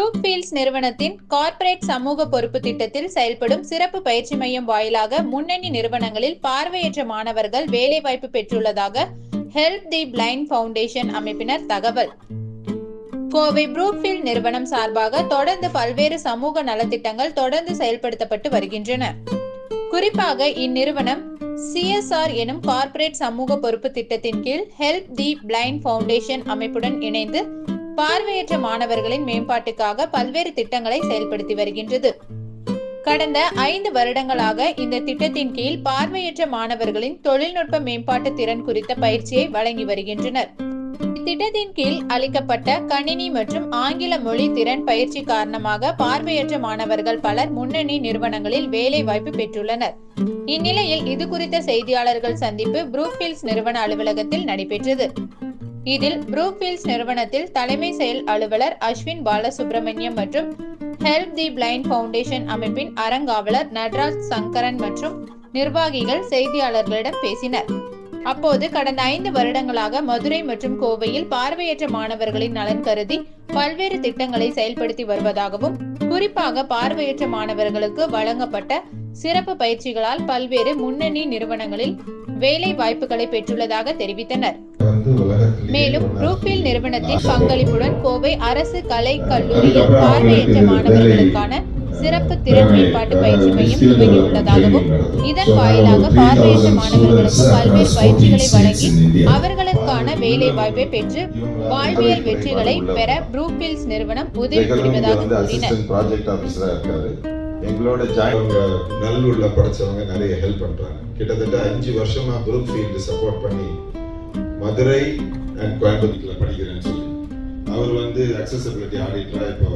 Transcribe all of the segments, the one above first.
Brook fields நிறுவனத்தின் corporate சமூக பொறுப்பு திட்டத்தில் செயல்படும் சிறப்பு பயிற்சி மையம் வாயிலாக முன்னணி நிறுவனங்களில் பார்வையற்ற மாணவர்கள் வேலைவாய்ப்பு பெற்றுள்ளதாக ஹெல்ப் தி பிளைண்ட் ஃபவுண்டேஷன் அமைப்பினர் தகவல். கோவை புரூக்ஃபீல்ட் நிறுவனம் சார்பாக தொடர்ந்து பல்வேறு சமூக நலத்திட்டங்கள் தொடர்ந்து செயல்படுத்தப்பட்டு வருகின்றன. குறிப்பாக இந்நிறுவனம் சிஎஸ்ஆர் எனும் கார்ப்பரேட் சமூக பொறுப்பு திட்டத்தின் கீழ் ஹெல்ப் தி பிளைண்ட் ஃபவுண்டேஷன் அமைப்புடன் இணைந்து பார்வையற்ற மாணவர்களின் மேம்பாட்டுக்காக பல்வேறு திட்டங்களை செயல்படுத்தி வருகின்றது. கடந்த ஐந்து வருடங்களாக இந்த திட்டத்தின் கீழ் பார்வையற்ற மாணவர்களின் தொழில்நுட்ப மேம்பாட்டு திறன் குறித்த பயிற்சியை வழங்கி வருகின்றனர். இத்திட்டத்தின் கீழ் அளிக்கப்பட்ட கணினி மற்றும் ஆங்கில மொழி திறன் பயிற்சி காரணமாக பார்வையற்ற மாணவர்கள் பலர் முன்னணி நிறுவனங்களில் வேலை வாய்ப்பு பெற்றுள்ளனர். இந்நிலையில் இது குறித்த செய்தியாளர்கள் சந்திப்பு ப்ரூக்ஃபீல்ட்ஸ் நிறுவன அலுவலகத்தில் நடைபெற்றது. இதில் ப்ரூக்ஃபீல்ட்ஸ் நிறுவனத்தில் தலைமை செயல் அலுவலர் அஸ்வின் பாலசுப்ரமணியம் மற்றும் ஹெல்ப் தி பிளைண்ட் ஃபவுண்டேஷன் அமைப்பின் அறங்காவலர் நட்ராஜ் சங்கரன் மற்றும் நிர்வாகிகள் செய்தியாளர்களிடம் பேசினர். அப்போது கடந்த ஐந்து வருடங்களாக மதுரை மற்றும் கோவையில் பார்வையற்ற மாணவர்களின் நலன் கருதி பல்வேறு திட்டங்களை செயல்படுத்தி வருவதாகவும் குறிப்பாக பார்வையற்ற மாணவர்களுக்கு வழங்கப்பட்ட சிறப்பு பயிற்சிகளால் பல்வேறு முன்னணி நிறுவனங்களில் வேலை வாய்ப்புகளை பெற்றுள்ளதாக தெரிவித்தனர். மேலும் ப்ரூக்ஃபீல்ட் நிறுவனத்தின் பங்களிப்புடன் கோவை அரசு கலை கல்லூரியில் பார்வையற்ற மாணவர்களுக்கான சிறப்பு திறன் மேம்பாட்டு பயிற்சி மையம் துவங்கியுள்ளதாகவும் இதன் வாயிலாக பார்வையற்ற மாணவர்களுக்கு பல்வேறு பயிற்சிகளை வழங்கி அவர்களுக்கான வேலை வாய்ப்பை பெற்று வாழ்வியல் வெற்றிகளை பெற ப்ரூக்ஃபீல்ட்ஸ் நிறுவனம் உதவி புரிவதாக கூறினர். எங்களோட ஜாயின் நல்லூர்ல படிச்சவங்க நிறைய ஹெல்ப் பண்றாங்க. கிட்டத்தட்ட அஞ்சு வருஷமா குரூப் ஃபீல்டு சப்போர்ட் பண்ணி மதுரை அண்ட் கோயம்புத்தூர்ல படிக்கிறேன்னு சொல்லி. அவர் வந்து அக்சசபிலிட்டி ஆடிட்டரா இப்போ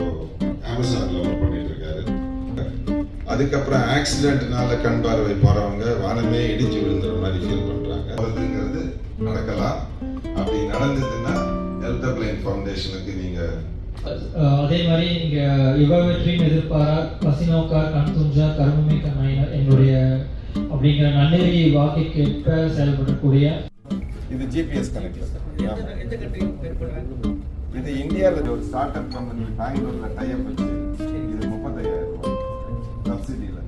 அமேசான்ல ஒர்க் பண்ணிட்டு இருக்காரு அதுக்கப்புறம் ஆக்சிடென்ட்னால கண் பார்வை போறவங்க வானமே இடிஞ்சு விழுந்துற மாதிரி ஃபீல் பண்றாங்க. அதுங்கிறது நடக்கலாம். அப்படி நடந்ததுன்னா டெல்டா பிளைன் ஃபவுண்டேஷனுக்கு நீங்க அதே மாதிரி நீங்க யுகவெற்றியும் எதிர்பாரா? பசினோக்கா கண் துஞ்சா கருமமே கண்ணாயினர் என்னுடைய அப்படிங்கிற நன்னெறி வாக்கிற்கேற்ப செயல்படக்கூடிய இது ஜிபிஎஸ் கனெக்ட் இது இந்தியாவில் ஒரு ஸ்டார்ட் அப் கம்பெனி பெங்களூர்ல டைப் வச்சு இது முப்பத்தையாயிரம் ரூபாய். சப்சிடியில்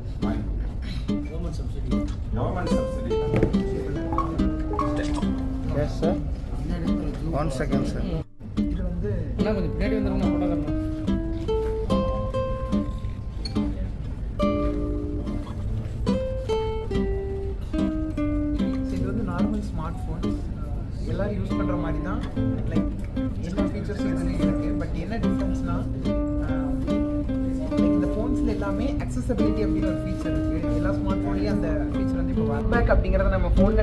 government subsidy yes sir one second sir அண்ணா கொஞ்சம் பின்னாடி வந்துருங்க போட்டோ தரணும் இது வந்து நார்மல் ஸ்மார்ட் ஃபோன் எல்லாரும் யூஸ் பண்ணுற மாதிரி தான் லைக் எல்லா ஃபீச்சர்ஸ் இதுலேயும் இருக்குது பட் என்ன டிஃப்ரென்ஸ்னால் லைக் இந்த ஃபோன்ஸில் எல்லாமே அக்சசபிலிட்டி அப்படிங்கிற ஒரு ஃபீச்சர் இருக்குது எல்லா ஸ்மார்ட் ஃபோன்லேயும் அந்த ஃபீச்சர் வந்து இப்போ பேக் அப்படிங்கிறத நம்ம ஃபோனில்